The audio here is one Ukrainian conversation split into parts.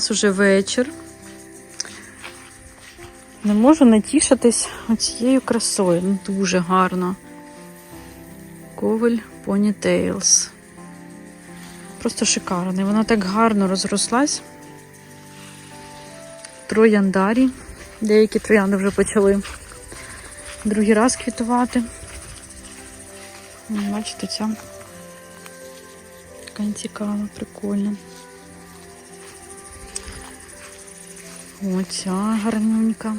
Нас уже вечір. Не можу натішитись оцією красою. Ну, дуже гарно. Коваль Ponytails. Просто шикарний. Вона так гарно розрослась. Трояндарі. Деякі троянди вже почали другий раз квітувати. Бачите, ця така цікава, прикольна. Оця гарненька.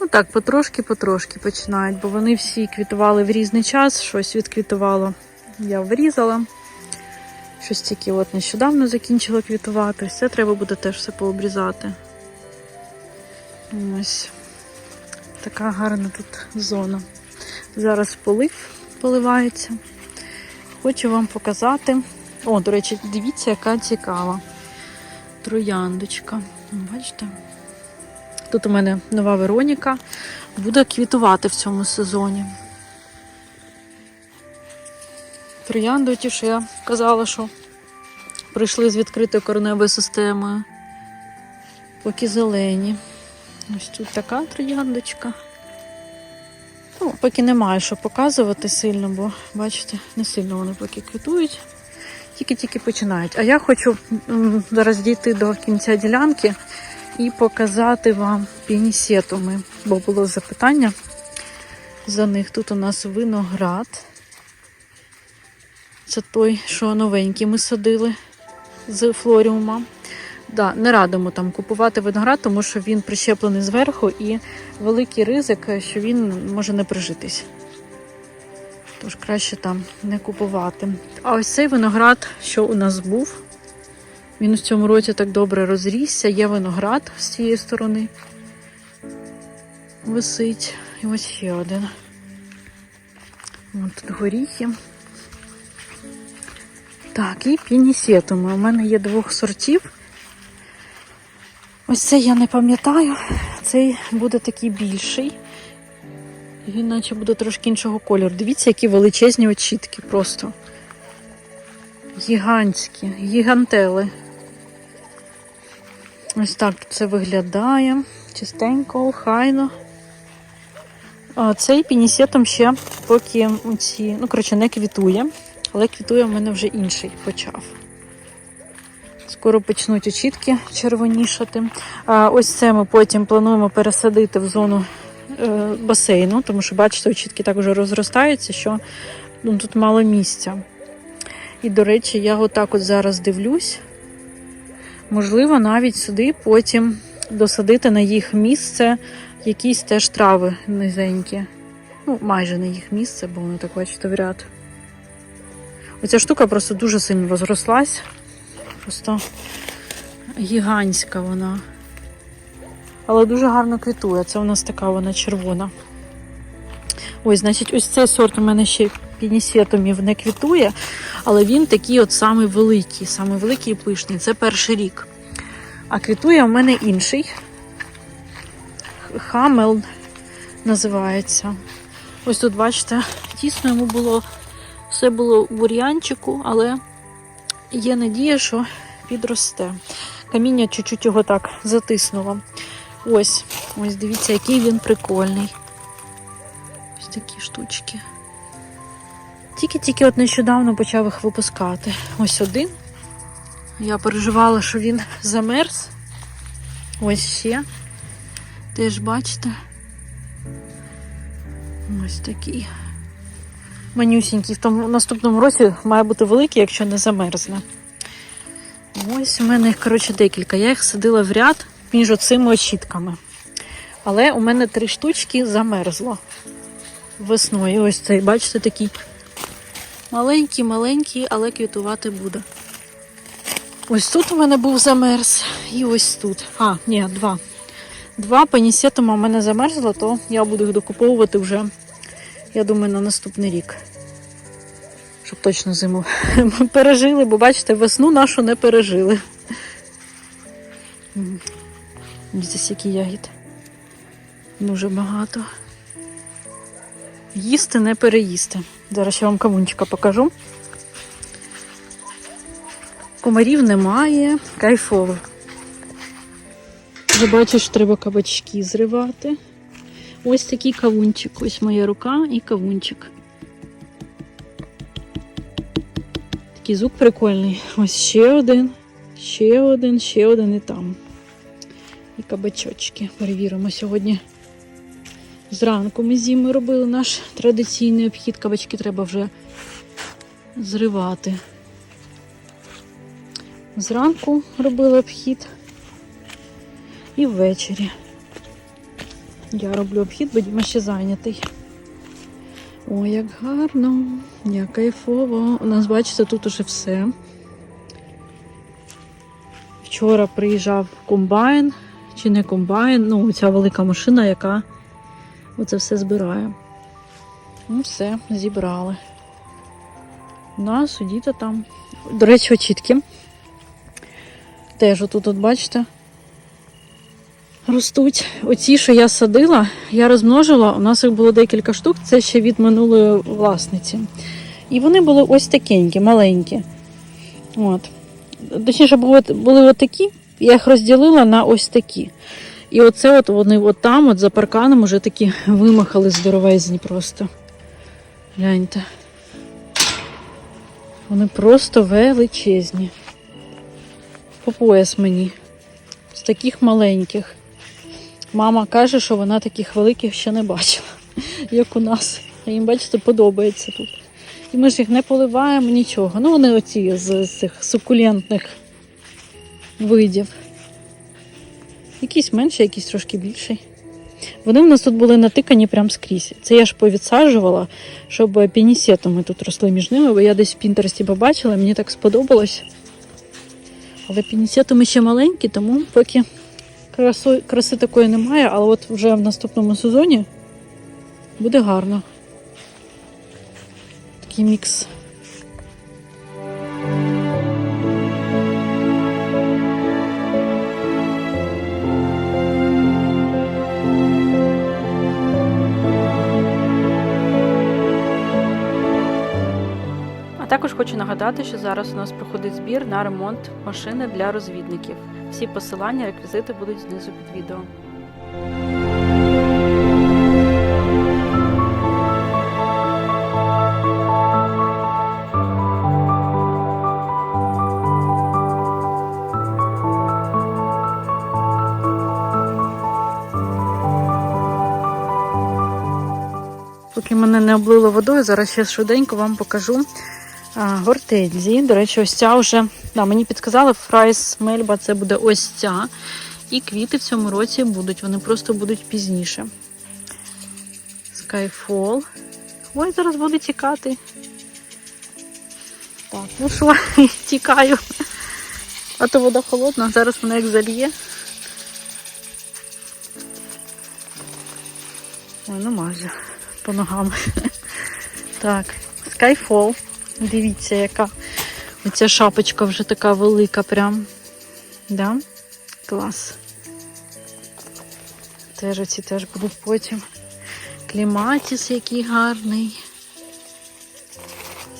Ну так, потрошки-потрошки починають, бо вони всі квітували в різний час, щось відквітувало. Я врізала. Щось тільки от нещодавно закінчила квітувати. Все треба буде теж все пообрізати. Ось така гарна тут зона. Зараз полив поливається. Хочу вам показати. О, до речі, дивіться, яка цікава трояндочка. Бачите? Тут у мене нова Вероніка. Буде квітувати в цьому сезоні. Троянди, ті, що я казала, що прийшли з відкритою кореневою системою. Поки зелені. Ось тут така трояндочка. Ну, поки немає що показувати сильно, бо, бачите, не сильно вони поки квітують. Тільки-тільки починають. А я хочу зараз дійти до кінця ділянки і показати вам пінісетуми, бо було запитання за них. Тут у нас виноград. Це той, що новенький ми садили з флоріума. Да, не радимо там купувати виноград, тому що він прищеплений зверху і великий ризик, що він може не прижитись. Тож краще там не купувати. А ось цей виноград, що у нас був, він у цьому році так добре розрісся. Є виноград з цієї сторони. Висить. І ось ще один. Ось тут горіхи. Так, і пінісетуми. У мене є двох сортів. Ось цей я не пам'ятаю. Цей буде такий більший. Він наче буде трошки іншого кольору. Дивіться, які величезні очітки просто. Гігантські, гігантели. Ось так це виглядає. Чистенько, охайно. А цей пінісетом ще поки ці, ну, коротше, не квітує, але квітує в мене вже інший почав. Скоро почнуть очітки червонішати. А ось це ми потім плануємо пересадити в зону басейну, тому що, бачите, очітки так вже розростаються, що ну, тут мало місця. І, до речі, я отак от зараз дивлюсь. Можливо, навіть сюди потім досадити на їх місце якісь теж трави низенькі. Ну, майже на їх місце, бо вони так бачите в ряд. Оця штука просто дуже сильно розрослась. Просто гігантська вона. Але дуже гарно квітує. Це у нас така вона червона. Ось, значить, ось цей сорт у мене ще пінісетомів не квітує, але він такий от самий великий, самий великий і пишний. Це перший рік. А квітує у мене інший. Хамел називається. Ось тут, бачите, тісно йому було, все було в бур'янчику, але є надія, що підросте. Каміння чуть-чуть його так затиснуло. Ось, ось дивіться, який він прикольний. Ось такі штучки. Тільки-тільки от нещодавно почав їх випускати. Ось один. Я переживала, що він замерз. Ось ще. Теж бачите. Ось такий. Манюсінький. В тому наступному році має бути великий, якщо не замерзне. Ось у мене їх, коротше, декілька. Я їх садила в ряд між оцими очітками. Але у мене три штучки замерзло весною. Ось цей, бачите, такий маленький, маленький, але квітувати буде. Ось тут у мене був замерз, і ось тут. А, ні, два. Два панісетума у мене замерзло, то я буду їх докуповувати вже, я думаю, на наступний рік. Щоб точно зиму пережили, бо бачите, весну нашу не пережили. Дивіться, скільки ягід. Дуже багато. Їсти не переїсти. Зараз я вам кавунчика покажу. Комарів немає, кайфово. Вже бачиш, треба кабачки зривати. Ось такий кавунчик. Ось моя рука і кавунчик. Такий звук прикольний. Ось ще один, ще один, ще один і там. Кабачочки. Перевіримо сьогодні. Зранку ми з Зімою робили наш традиційний обхід. Кабачки треба вже зривати. Зранку робила обхід і ввечері. Я роблю обхід, бо Діма ще зайнятий. Ой, як гарно, як кайфово. У нас, бачите, тут уже все. Вчора приїжджав комбайн, чи не комбайн, ну, ця велика машина, яка оце все збирає. Ну, все, зібрали. У нас у діта там. До речі, очітки. Теж отут, от бачите, ростуть. Оці, що я садила, я розмножила. У нас їх було декілька штук, це ще від минулої власниці. І вони були ось такенькі, маленькі. От. Точніше, були, були отакі, я їх розділила на ось такі. І оце от вони от там, от за парканом, уже такі вимахали здоровезні просто. Гляньте. Вони просто величезні. По пояс мені. З таких маленьких. Мама каже, що вона таких великих ще не бачила, як у нас. А їм, бачите, подобається тут. І ми ж їх не поливаємо нічого. Ну, вони оці з, з цих сукулентних видів. Якийсь менший, якийсь трошки більший. Вони в нас тут були натикані прям скрізь. Це я ж повідсаджувала, щоб пінісетами тут росли між ними, бо я десь в Пінтересті побачила, мені так сподобалось. Але пінісетами ще маленькі, тому поки красу, краси такої немає, але от вже в наступному сезоні буде гарно. Такий мікс. Також хочу нагадати, що зараз у нас проходить збір на ремонт машини для розвідників. Всі посилання, реквізити будуть знизу під відео. Поки мене не облило водою, зараз ще швиденько вам покажу гортензії. До речі, ось ця вже да, мені підказали, фрайс мельба це буде ось ця. І квіти в цьому році будуть, вони просто будуть пізніше. Skyfall. Ой, зараз буде тікати. Так, ну що, тікаю. А то вода холодна, зараз вона як зальє. Ой, ну майже по ногам. Так, Skyfall. Дивіться, яка оця шапочка вже така велика прям. Да? Клас. Теж оці теж будуть потім. Кліматіс який гарний.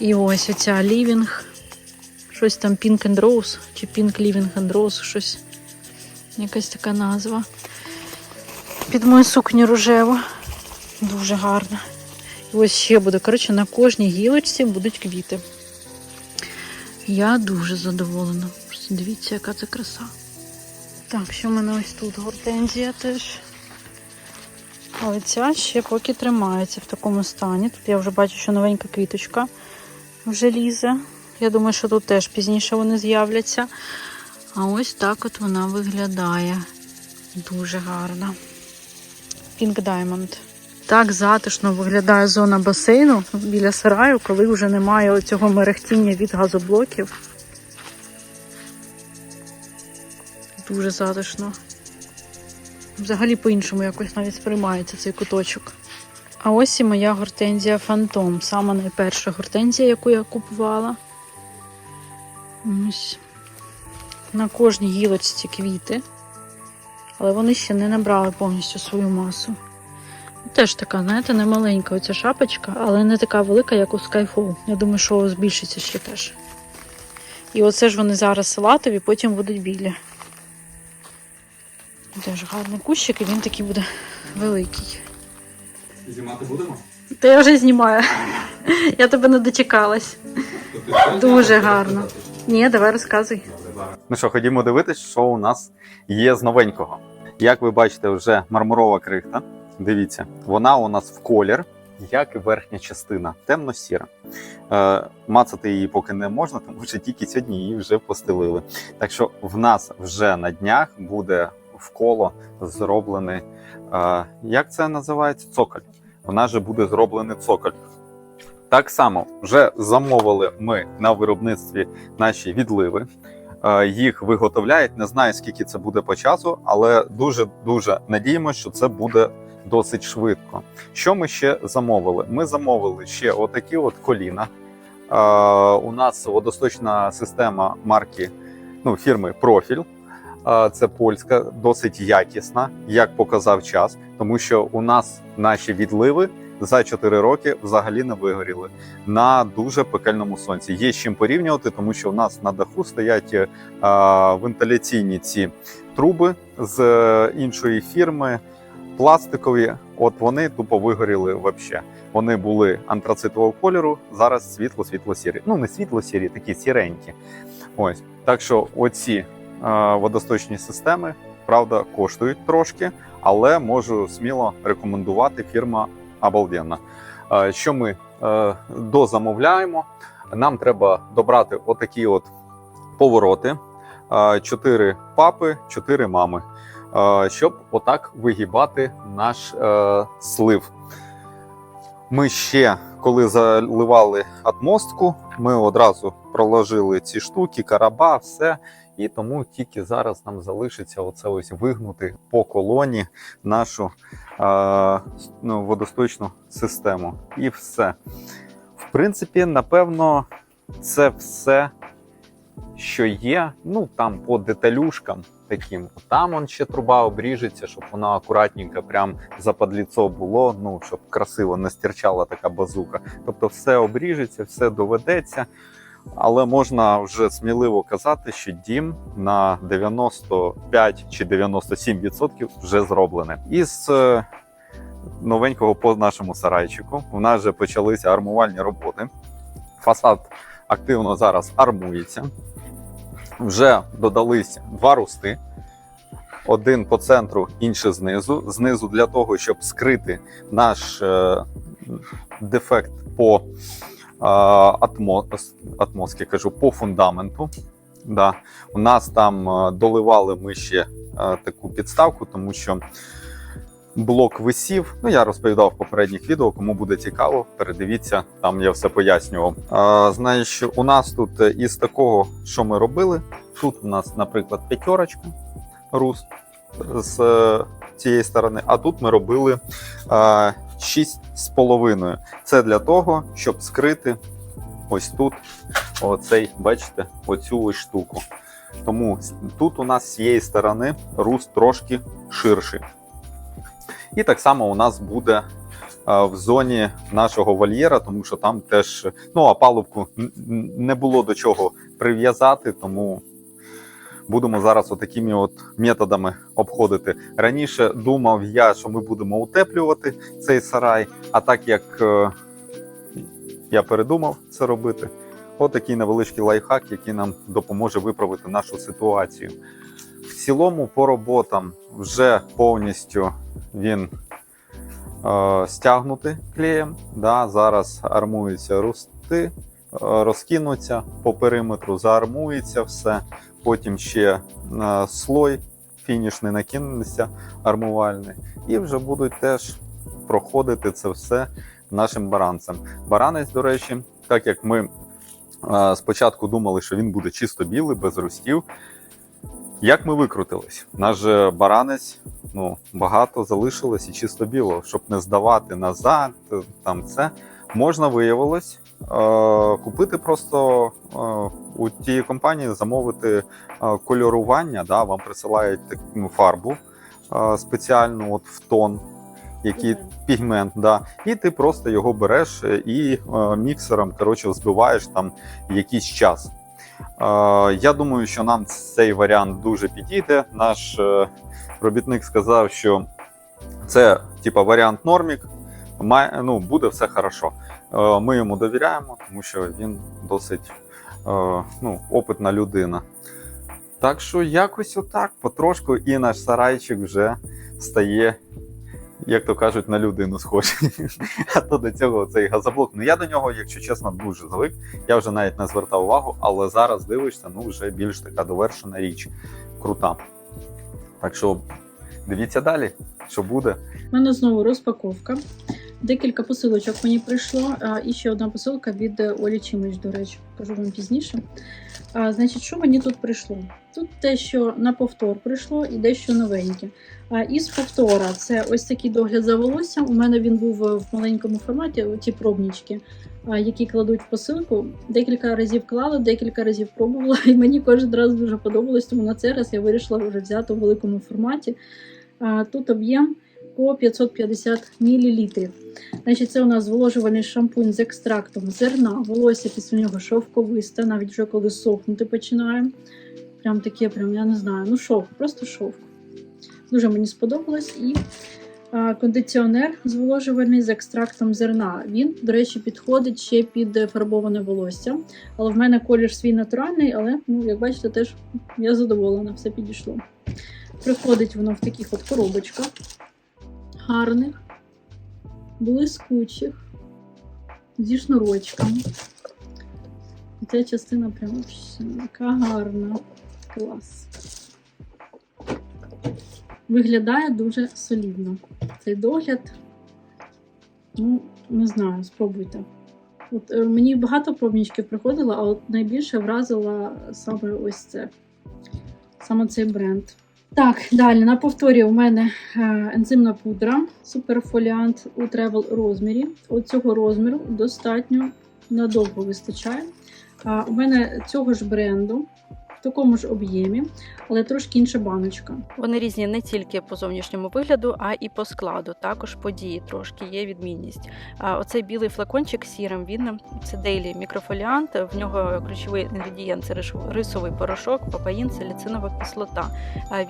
І ось оця Living. Щось там Pink and Rose, чи Pink Living and Rose, щось. Якась така назва. Під мою сукню рожеву. Дуже гарно. Ось ще буде. Коротше, на кожній гілочці будуть квіти. Я дуже задоволена. Просто дивіться, яка це краса. Так, що в мене ось тут гортензія теж. Але ця ще поки тримається в такому стані. Тут я вже бачу, що новенька квіточка вже лізе. Я думаю, що тут теж пізніше вони з'являться. А ось так от вона виглядає. Дуже гарна. Pink Diamond. Так затишно виглядає зона басейну біля сараю, коли вже немає цього мерехтіння від газоблоків. Дуже затишно. Взагалі по-іншому якось навіть сприймається цей куточок. А ось і моя гортензія Фантом. Сама найперша гортензія, яку я купувала. Ось. На кожній гілочці квіти. Але вони ще не набрали повністю свою масу. Теж така, знаєте, не маленька оця шапочка, але не така велика, як у Skyfall. Я думаю, що збільшиться ще теж. І оце ж вони зараз салатові, потім будуть білі. Теж гарний кущик, і він такий буде великий. Знімати будемо? Та я вже знімаю. Я тебе не дочекалась. Дуже гарно. Ні, давай розказуй. Ну що, ходімо дивитись, що у нас є з новенького. Як ви бачите, вже мармурова крихта. Дивіться, вона у нас в колір, як і верхня частина, темно-сіра. Е, мацати її поки не можна, тому що тільки сьогодні її вже постелили. Так що в нас вже на днях буде в коло зроблений, е, як це називається? Цоколь. Вона же буде зроблений цоколь. Так само вже замовили ми на виробництві наші відливи. Е, Їх виготовляють. Не знаю скільки це буде по часу, але дуже дуже надіємося, що це буде досить швидко. Що ми ще замовили? Ми замовили ще отакі от коліна. У нас водосточна система марки ну, фірми Профіль. Це польська, досить якісна, як показав час, тому що у нас наші відливи за 4 роки взагалі не вигоріли на дуже пекельному сонці. Є з чим порівнювати, тому що у нас на даху стоять вентиляційні ці труби з е, іншої фірми, пластикові. От вони тупо вигоріли взагалі. Вони були антрацитового кольору, зараз світло-світло-сірі. Ну, не світло-сірі, такі сіренькі. Ось. Так що оці е, водосточні системи, правда, коштують трошки, але можу сміло рекомендувати фірма обалденна. Е, Що ми е, дозамовляємо? Нам треба добрати отакі от повороти, е, чотири папи, чотири мами, щоб отак вигибати наш е, слив. Ми ще, коли заливали атмостку, ми одразу проложили ці штуки, караба, все. І тому тільки зараз нам залишиться оце ось вигнути по колоні нашу е, ну, водосточну систему. І все. В принципі, напевно, це все, що є. Ну там по деталюшкам таким. Там он ще труба обріжеться, щоб вона акуратненько, прям западліцо було. Ну щоб красиво не стирчала така базука. Тобто, все обріжеться, все доведеться. Але можна вже сміливо казати, що дім на 95 чи 97% вже зроблений. Із е, новенького по нашому сарайчику у нас вже почалися армувальні роботи. Фасад активно зараз армується. Вже додалися два русти. Один по центру, інший знизу. Знизу для того, щоб скрити наш е, дефект по е, атмо, атмоскі, кажу, по фундаменту. Да. У нас там е, доливали ми ще е, таку підставку, тому що блок висів. Ну, я розповідав в попередніх відео, кому буде цікаво, передивіться, там я все пояснював. А, знаєш, у нас тут е, із такого, що ми робили, тут у нас, наприклад, п'ятерочка рус з е, цієї сторони, а тут ми робили а, 6,5. Це для того, щоб скрити ось тут оцей, бачите, оцю ось штуку. Тому тут у нас з цієї сторони рус трошки ширший. І так само у нас буде е, в зоні нашого вольєра, тому що там теж ну, а палубку не було до чого прив'язати, тому будемо зараз отакими от методами обходити. Раніше думав я, що ми будемо утеплювати цей сарай, а так як е, я передумав це робити, отакий невеличкий лайфхак, який нам допоможе виправити нашу ситуацію. В цілому по роботам вже повністю він е, стягнутий клеєм. Да, зараз армуються русти, е, розкинуться по периметру, заармується все. Потім ще е, слой фінішний накинеться армувальний, і вже будуть теж проходити це все нашим баранцем. Баранець, до речі, так як ми е, спочатку думали, що він буде чисто білий, без рустів. Як ми викрутились? Наш же баранець ну, багато залишилось і чисто білого, щоб не здавати назад, е, там це можна виявилось е, купити просто е, у тієї компанії, замовити е, кольорування. Да, вам присилають таку ну, фарбу е, спеціальну, от в тон, який пігмент, да, і ти просто його береш і е, міксером коротше, збиваєш там якийсь час. Я думаю, що нам цей варіант дуже підійде. Наш е, робітник сказав, що це типа варіант нормік. Ну, буде все хорошо. Е, Ми йому довіряємо, тому що він досить е, ну, опитна людина. Так що якось отак, потрошку, і наш сарайчик вже стає, як то кажуть, на людину схожий. А то до цього цей газоблок. Ну я до нього, якщо чесно, дуже звик. Я вже навіть не звертав увагу, але зараз дивишся, ну вже більш така довершена річ. Крута. Так що дивіться далі, що буде. У мене знову розпаковка. Декілька посилочок мені прийшло. І ще одна посилка від е, Олі Чимич, до речі, кажу вам пізніше. А, значить, що мені тут прийшло? Тут те, що на повтор прийшло, і дещо новеньке. Із повтора це ось такий догляд за волоссям. У мене він був в маленькому форматі, ті пробнічки, які кладуть в посилку. Декілька разів клала, декілька разів пробувала, і мені кожен раз дуже подобалось, тому на цей раз я вирішила вже взяти в великому форматі. Тут об'єм по 550 мл. Значить, це у нас зволожувальний шампунь з екстрактом зерна. Волосся після нього шовковисте, навіть вже коли сохнути починає. Прям таке, прям, я не знаю, ну шовк, просто шовк. Дуже мені сподобалось. І кондиціонер зволожувальний з екстрактом зерна. Він, до речі, підходить ще під фарбоване волосся. Але в мене колір свій натуральний, але, ну, як бачите, теж я задоволена, все підійшло. Приходить воно в таких от коробочках гарних, блискучих, зі шнурочками. Ця частина прям вообще така гарна. Клас. Виглядає дуже солідно. Цей догляд, ну, не знаю, спробуйте. От е, мені багато пробничків приходило, а от найбільше вразила саме ось це. Саме цей бренд. Так, далі на повторі у мене е, ензимна пудра, суперфоліант у тревел розмірі. От цього розміру достатньо надовго вистачає. У мене цього ж бренду в такому ж об'ємі, але трошки інша баночка. Вони різні не тільки по зовнішньому вигляду, а і по складу. Також по дії трошки є відмінність. Оцей білий флакончик сірим, він це дейлі мікрофоліант. В нього ключовий інгредієнт це рисовий порошок, папаїн, саліцинова кислота.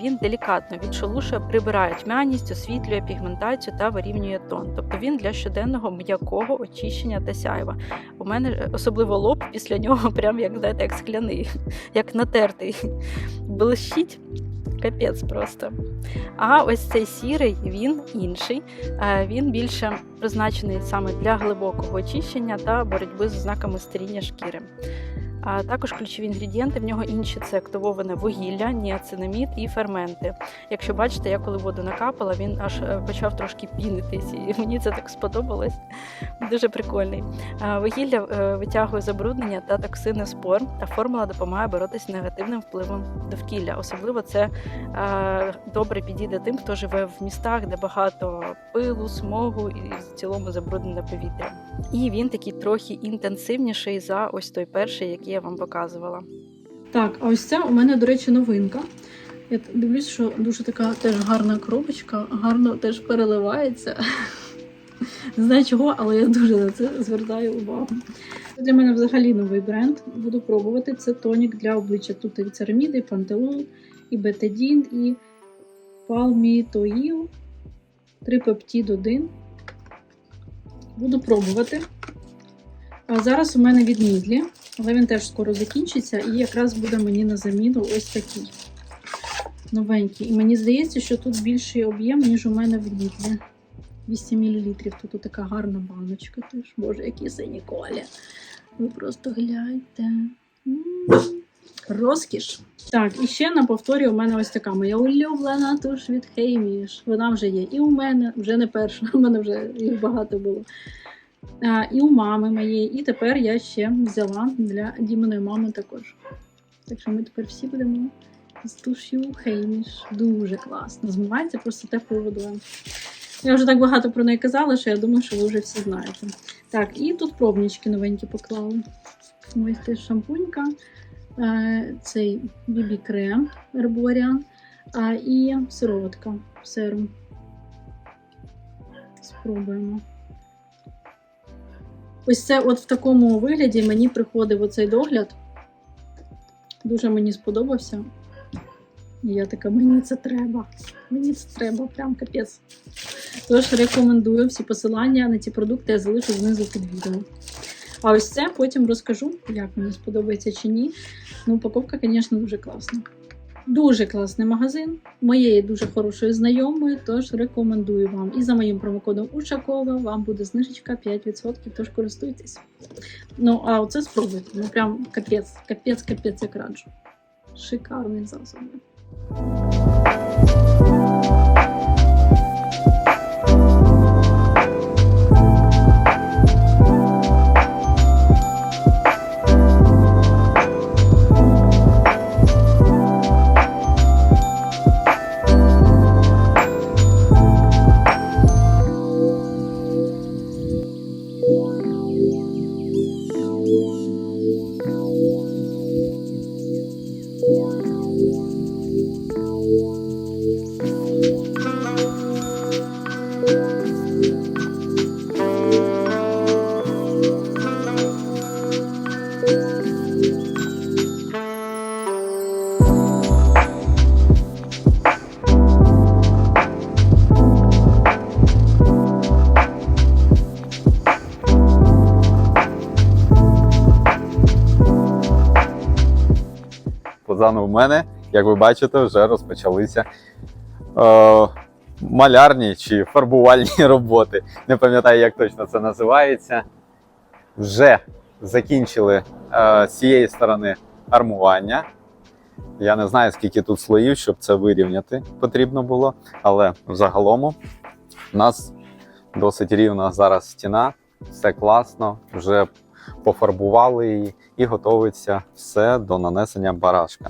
Він делікатно відшелушує, прибирає тьмяність, освітлює пігментацію та вирівнює тон. Тобто він для щоденного м'якого очищення та сяйва. У мене е, особливо лоб після нього, прям як знаєте, як скляний, як натертий. Блищить. Капець просто. А ось цей сірий, він інший. Він більше призначений саме для глибокого очищення та боротьби з ознаками старіння шкіри. А також ключові інгредієнти в нього інші це активоване вугілля, ніацинамід і ферменти. Якщо бачите, я коли воду накапала, він аж е, почав трошки пінитись, і мені це так сподобалось. Дуже прикольний. Вугілля е, витягує забруднення та токсини спор, а формула допомагає боротися з негативним впливом довкілля. Особливо це добре підійде тим, хто живе в містах, де багато пилу, смогу і в цілому забруднене повітря. І він такий трохи інтенсивніший за ось той перший, який я вам показувала. Так, а ось це у мене, до речі, новинка. Я дивлюсь, що дуже така теж гарна коробочка, гарно теж переливається. Не знаю чого, але я дуже на це звертаю увагу. Це для мене взагалі новий бренд. Буду пробувати. Це тонік для обличчя. Тут і цераміди, і пантелол, і бетадін, і палмітоїл, трипептид 1. Буду пробувати. А зараз у мене від Мідлі, але він теж скоро закінчиться, і якраз буде мені на заміну ось такий новенький. І мені здається, що тут більший об'єм, ніж у мене в Мідлі. 200 мл. Тут така гарна баночка теж. Боже, які сині колі. Ви просто гляньте. М, Розкіш. Так, і ще на повторі у мене ось така моя улюблена туш від Хейміш. Вона вже є і у мене, вже не перша, у мене вже їх багато було. А, і у мами моєї. І тепер я ще взяла для Діминої мами також. Так що ми тепер всі будемо з туш'ю Хейміш. Дуже класно. Змивається просто теплою водою. Я вже так багато про неї казала, що я думаю, що ви вже всі знаєте. Так, і тут пробнички новенькі поклали. Ось теж шампунька, цей бібі-крем Herborian, і сироватка серум. Спробуємо. Ось це от в такому вигляді мені приходив оцей догляд. Дуже мені сподобався. І я така, мені це треба. Мені це треба, прям капець. Тож рекомендую всі посилання на ці продукти я залишу знизу під відео. А ось це потім розкажу, як мені сподобається чи ні. Ну, упаковка, звісно, дуже класна. Дуже класний магазин моєї дуже хорошої знайомої, тож рекомендую вам. І за моїм промокодом Ушакова вам буде знижечка 5%, тож користуйтесь. Ну, а оце спробуйте. Ну прям капець, капець, капець, як раджу. Шикарний засіб. Позаду в мене, як ви бачите, вже розпочалися е, малярні чи фарбувальні роботи. Не пам'ятаю, як точно це називається. Вже закінчили е, з цієї сторони армування. Я не знаю, скільки тут слоїв, щоб це вирівняти потрібно було. Але взагалом у нас досить рівна зараз стіна, все класно, вже пофарбували її і готується все до нанесення барашка.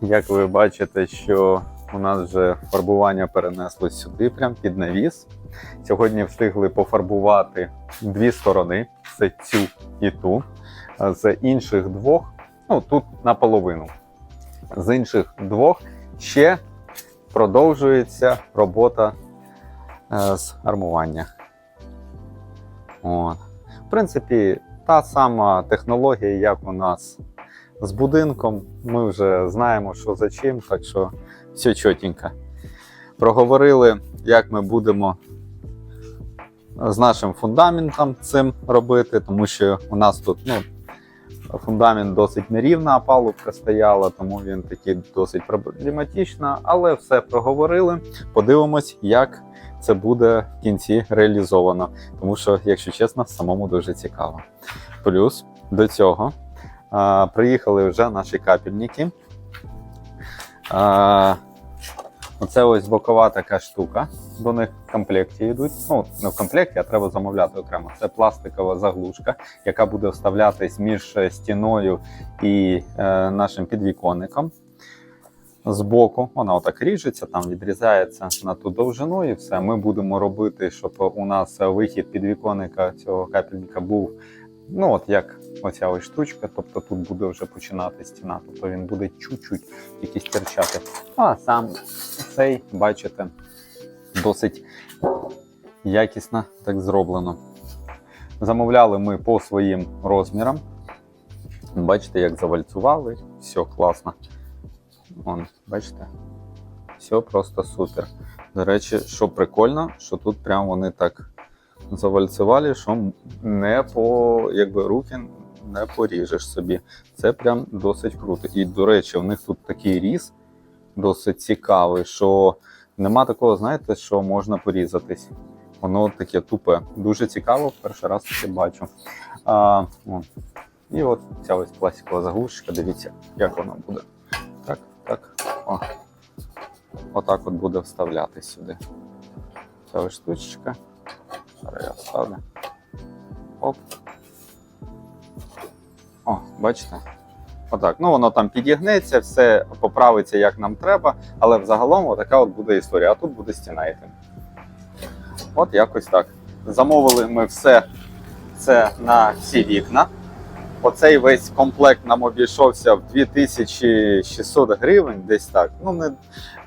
Як ви бачите, що у нас вже фарбування перенеслось сюди, прямо під навіс. Сьогодні встигли пофарбувати дві сторони: це цю і ту. З інших двох, ну тут наполовину. З інших двох ще продовжується робота е, з армування. От. В принципі, та сама технологія, як у нас з будинком. Ми вже знаємо, що за чим, так що все чотенько. Проговорили, як ми будемо з нашим фундаментом цим робити, тому що у нас тут ну, фундамент досить нерівна, палубка стояла, тому він такий досить проблематично, але все проговорили. Подивимось, як це буде в кінці реалізовано. Тому що, якщо чесно, самому дуже цікаво. Плюс до цього а, приїхали вже наші капельники. А, оце ось бокова така штука. До них в комплекті йдуть. Ну, не в комплекті, а треба замовляти окремо. Це пластикова заглушка, яка буде вставлятись між стіною і е, нашим підвіконником. Збоку вона отак ріжеться, там відрізається на ту довжину, і все. Ми будемо робити, щоб у нас вихід підвіконника цього капельника був ну от як оця ось штучка. Тобто тут буде вже починати стіна. Тобто він буде чуть-чуть якийсь терчати. А сам цей, бачите, досить якісно так зроблено. Замовляли ми по своїм розмірам. Бачите, як завальцювали, все класно. Вон, бачите? Все просто супер. До речі, що прикольно, що тут прям вони так завальцювали, що не по якби руки не поріжеш собі. Це прям досить круто. І, до речі, у них тут такий різ досить цікавий, що нема такого, знаєте, що можна порізатись. Воно таке тупе. Дуже цікаво, перший раз таке бачу. А. І от ця ось пластикова заглушечка, дивіться, як вона буде. О. Отак от буде вставляти сюди. Ця штучка. Зараз я вставлю. Оп. О, бачите? Отак. Ну, воно там підігнеться, все поправиться як нам треба, але взагалом отака от буде історія. А тут буде стіна йти. От якось так. Замовили ми все це на всі вікна. Оцей весь комплект нам обійшовся в 2600 гривень, десь так. Ну, не,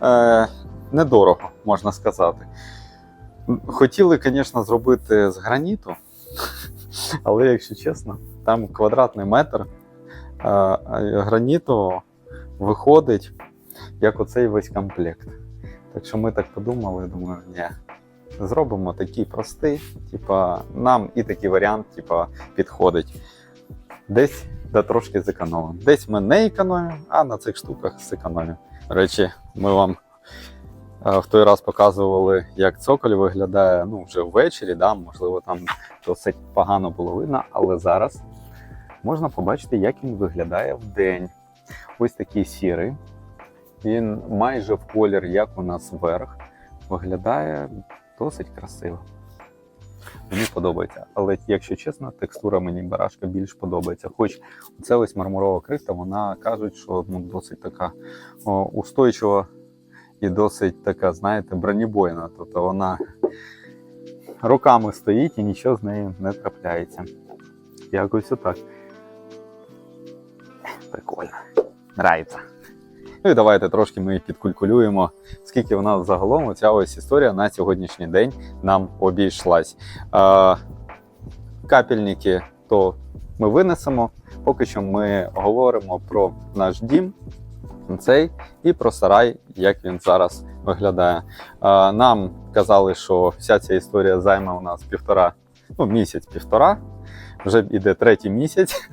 е, недорого, можна сказати. Хотіли, звісно, зробити з граніту, але якщо чесно, там квадратний метр а, граніту виходить як оцей весь комплект. Так що ми так подумали, думаю, ні. Зробимо такий простий, типа, нам і такий варіант, типа, підходить. Десь да трошки зекономимо. Десь ми не економимо, а на цих штуках зекономимо. До речі, ми вам е, в той раз показували, як цоколь виглядає ну, вже ввечері, да, можливо, там досить погано було видно, але зараз можна побачити, як він виглядає в день. Ось такий сірий. Він майже в колір, як у нас верх, виглядає досить красиво. Мені подобається. Але якщо чесно, текстура мені барашка більш подобається. Хоч це ось мармурова крихта, вона кажуть, що ну, досить така о, устойчива і досить така, знаєте, бронебойна. Тобто вона роками стоїть і нічого з нею не трапляється. Якось отак. Прикольно. Нравиться. Ну і давайте трошки ми підкалькулюємо, скільки в нас загалом ця ось історія на сьогоднішній день нам обійшлась. Е, капельники то ми винесемо. Поки що ми говоримо про наш дім, цей і про сарай, як він зараз виглядає. Е, нам казали, що вся ця історія займе у нас півтора, ну, місяць-півтора. Вже іде третій місяць,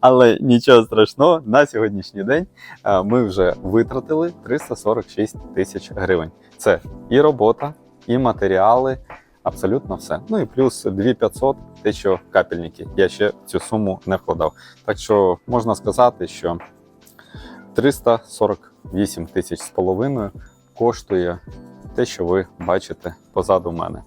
але нічого страшного. На сьогоднішній день е, ми вже витратили 346 тисяч гривень. Це і робота, і матеріали, абсолютно все. Ну і плюс 2500 те, що капельники. Я ще цю суму не вкладав. Так що можна сказати, що 348 тисяч з половиною коштує те, що ви бачите позаду мене.